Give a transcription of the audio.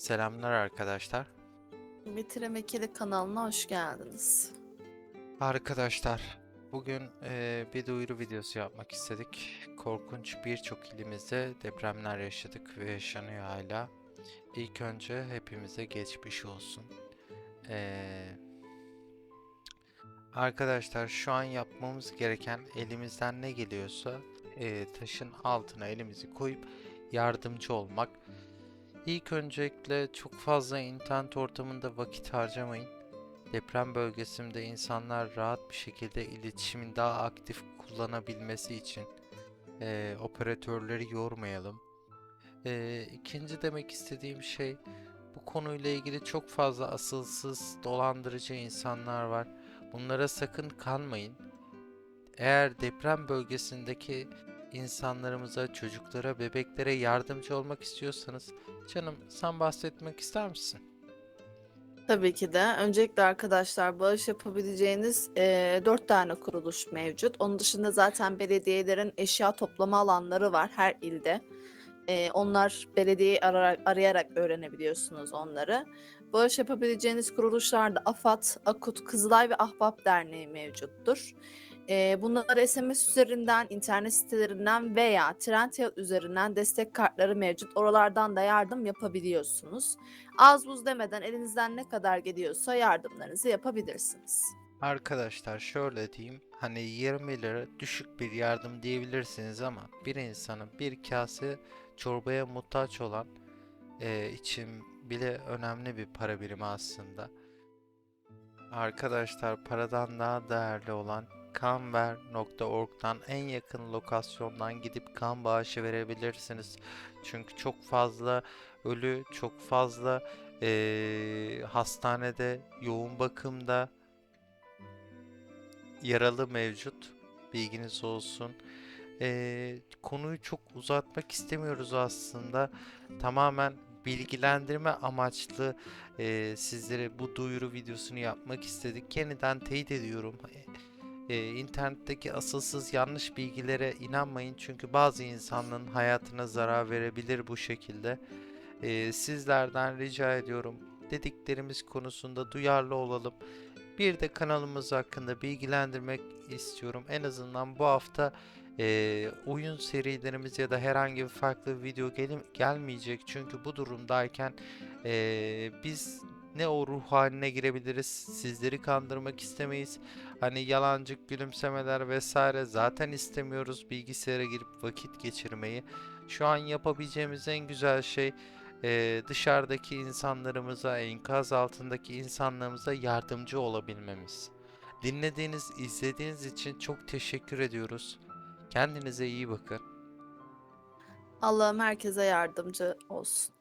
Selamlar arkadaşlar. Bitiremekeli kanalına hoş geldiniz. Arkadaşlar, bugün eee, bir duyuru videosu yapmak istedik. Korkunç birçok ilimizde depremler yaşadık ve yaşanıyor hala. İlk önce hepimize geçmiş olsun. Eee, arkadaşlar şu an yapmamız gereken elimizden ne geliyorsa eee, taşın altına elimizi koyup yardımcı olmak. İlk öncelikle çok fazla internet ortamında vakit harcamayın. Deprem bölgesinde insanlar rahat bir şekilde iletişimin daha aktif kullanabilmesi için eee, operatörleri yormayalım. Eee ikinci demek istediğim şey bu konuyla ilgili çok fazla asılsız dolandırıcı insanlar var. Bunlara sakın kanmayın. Eğer deprem bölgesindeki insanlarımıza, çocuklara, bebeklere yardımcı olmak istiyorsanız canım sen bahsetmek ister misin? Tabii ki de. Öncelikle arkadaşlar bağış yapabileceğiniz eee 4 tane kuruluş mevcut. Onun dışında zaten belediyelerin eşya toplama alanları var her ilde. Eee, onlar belediyeyi ararak, arayarak öğrenebiliyorsunuz onları. Bağış yapabileceğiniz kuruluşlarda AFAD, AKUT, Kızılay ve Ahbap Derneği mevcuttur. Eee bunlar SMS üzerinden, internet sitelerinden veya Trendyol üzerinden destek kartları mevcut. Oralardan da yardım yapabiliyorsunuz. Az buz demeden elinizden ne kadar geliyorsa yardımlarınızı yapabilirsiniz. Arkadaşlar şöyle diyeyim hani 20 lira düşük bir yardım diyebilirsiniz ama bir insanın bir kase çorbaya muhtaç olan eee, için bile önemli bir para birimi aslında. Arkadaşlar paradan daha değerli olan kanver.org'dan en yakın lokasyondan gidip kan bağışı verebilirsiniz. Çünkü çok fazla ölü, çok fazla eee, hastanede, yoğun bakımda yaralı mevcut. Bilginiz olsun. Eee, konuyu çok uzatmak istemiyoruz aslında. Tamamen bilgilendirme amaçlı eee, sizlere bu duyuru videosunu yapmak istedik. Yeniden teyit ediyorum. Eee, internetteki asılsız yanlış bilgilere inanmayın çünkü bazı insanların hayatına zarar verebilir bu şekilde. Eee, sizlerden rica ediyorum dediklerimiz konusunda duyarlı olalım. Bir de kanalımız hakkında bilgilendirmek istiyorum. En azından bu hafta eee, oyun serilerimiz ya da herhangi bir farklı video gelim gelmeyecek. Çünkü bu durumdayken eee, biz ne o ruh haline girebiliriz, sizleri kandırmak istemeyiz. Hani yalancık gülümsemeler vesaire zaten istemiyoruz bilgisayara girip vakit geçirmeyi. Şu an yapabileceğimiz en güzel şey eee, dışarıdaki insanlarımıza, enkaz altındaki insanlarımıza yardımcı olabilmemiz. Dinlediğiniz, izlediğiniz için çok teşekkür ediyoruz. Kendinize iyi bakın. Allah'ım herkese yardımcı olsun.